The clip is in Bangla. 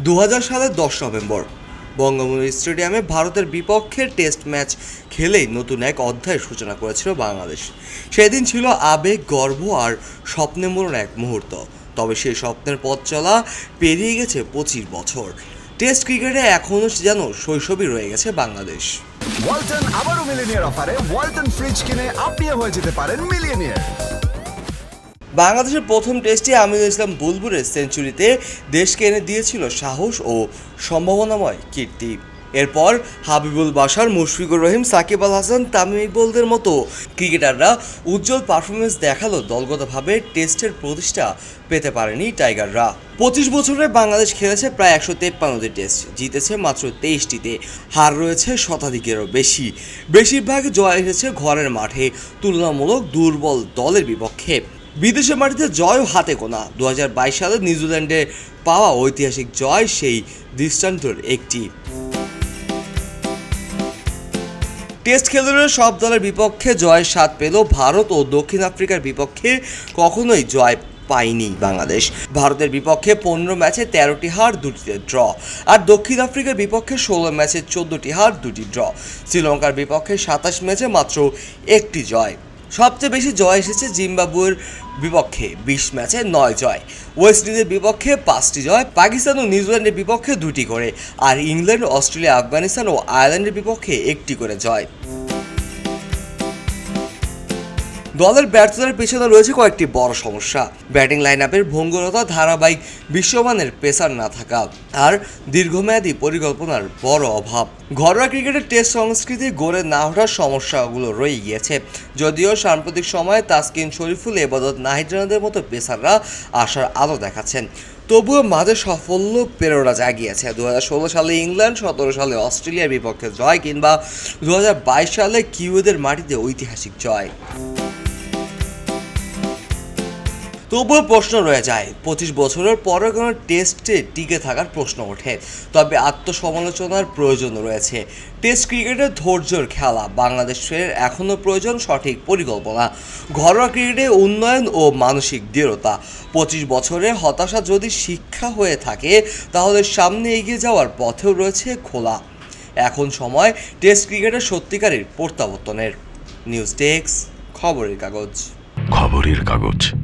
দু সালের দশ নভেম্বর। বঙ্গবন্ধু স্টেডিয়ামে ভারতের বিপক্ষে টেস্ট ম্যাচ খেলেই নতুন এক অধ্যায়ের সূচনা করেছিল বাংলাদেশ। সেদিন ছিল আবেগ, গর্ব আর স্বপ্নে মরণ এক মুহূর্ত। তবে সেই স্বপ্নের পথ চলা পেরিয়ে গেছে পঁচিশ বছর। টেস্ট ক্রিকেটে এখনও যেন শৈশবই রয়ে গেছে বাংলাদেশ। ওয়ালটন আবারও মিলিনিয়ার অফারে ওয়ালটন ফ্রিজ কিনে আপনিও হয়ে যেতে পারেন মিলিয়নিয়ার। বাংলাদেশের প্রথম টেস্টে আমিনুল ইসলাম বুলবুলের সেঞ্চুরিতে দেশকে এনে দিয়েছিল সাহস ও সম্ভাবনাময় কীর্তি। এরপর হাবিবুল বাশার, মুশফিকুর রহিম, সাকিব আল হাসান, তামিম ইকবলদের মতো ক্রিকেটাররা উজ্জ্বল পারফরমেন্স দেখাল দলগতভাবে টেস্টের প্রতিষ্ঠা পেতে পারেনি টাইগাররা। পঁচিশ বছরে বাংলাদেশ খেলেছে প্রায় একশো তেপ্পান্নটি টেস্ট, জিতেছে মাত্র তেইশটিতে। হার রয়েছে শতাধিকেরও বেশি। বেশিরভাগ জয় এসেছে ঘরের মাঠে, তুলনামূলক দুর্বল দলের বিপক্ষে। বিদেশের মাটিতে জয় হাতে গোনা। দু সালে নিউজিল্যান্ডে পাওয়া ঐতিহাসিক জয় সেই দৃষ্টান্তর একটি। টেস্ট খেলুড়ে সব দলের বিপক্ষে জয়ের স্বাদ পেল ভারত ও দক্ষিণ আফ্রিকার বিপক্ষে কখনোই জয় পায়নি বাংলাদেশ। ভারতের বিপক্ষে পনেরো ম্যাচে তেরোটি হার, দুটিতে ড্র। আর দক্ষিণ আফ্রিকার বিপক্ষে ষোলো ম্যাচে চোদ্দটি হার, দুটি ড্র। শ্রীলঙ্কার বিপক্ষে সাতাশ ম্যাচে মাত্র একটি জয়। সবচেয়ে বেশি জয় এসেছে জিম্বাবুয়ের বিপক্ষে, বিশ ম্যাচে নয় জয়। ওয়েস্ট ইন্ডিজের বিপক্ষে পাঁচটি জয়, পাকিস্তান ও নিউজিল্যান্ডের বিপক্ষে দুটি করে, আর ইংল্যান্ড, অস্ট্রেলিয়া, আফগানিস্তান ও আয়ারল্যান্ডের বিপক্ষে একটি করে জয়। দলের ব্যর্থতার পেছনে রয়েছে কয়েকটি বড় সমস্যা। ব্যাটিং লাইন আপের ভঙ্গুরতা ধারাবাহিক বিশ্বমানের পেসার না থাকা আর দীর্ঘমেয়াদী পরিকল্পনার বড় অভাব। ঘরোয়া ক্রিকেটের টেস্ট সংস্কৃতি গড়ে না ওঠার সমস্যাগুলো রয়ে গিয়েছে। যদিও সাম্প্রতিক সময়ে তাসকিন শরীফুল, এবাদত নাহিদ রানাদের মতো পেসাররা আসার আলো দেখাচ্ছেন। তবুও মাঝে সাফল্য প্রেরণা জাগিয়েছে। দু ষোলো সালে ইংল্যান্ড, সতেরো সালে অস্ট্রেলিয়ার বিপক্ষে জয় কিংবা দু হাজার বাইশ সালে কিউদের মাটিতে ঐতিহাসিক জয়। তবুও প্রশ্ন রয়ে যায়, পঁচিশ বছরের পরে কোনো টেস্টে টিকে থাকার প্রশ্ন ওঠে। তবে আত্মসমালোচনার প্রয়োজন রয়েছে। টেস্ট ক্রিকেটের ধৈর্যর খেলা বাংলাদেশের এখনও প্রয়োজন সঠিক পরিকল্পনা। ঘরোয়া ক্রিকেটে উন্নয়ন ও মানসিক দৃঢ়তা। পঁচিশ বছরে হতাশা যদি শিক্ষা হয়ে থাকে, তাহলে সামনে এগিয়ে যাওয়ার পথেও রয়েছে খোলা। এখন সময় টেস্ট ক্রিকেটের সত্যিকারের প্রত্যাবর্তনের। নিউজ ডেস্ক খবরের কাগজ। খবরের কাগজ।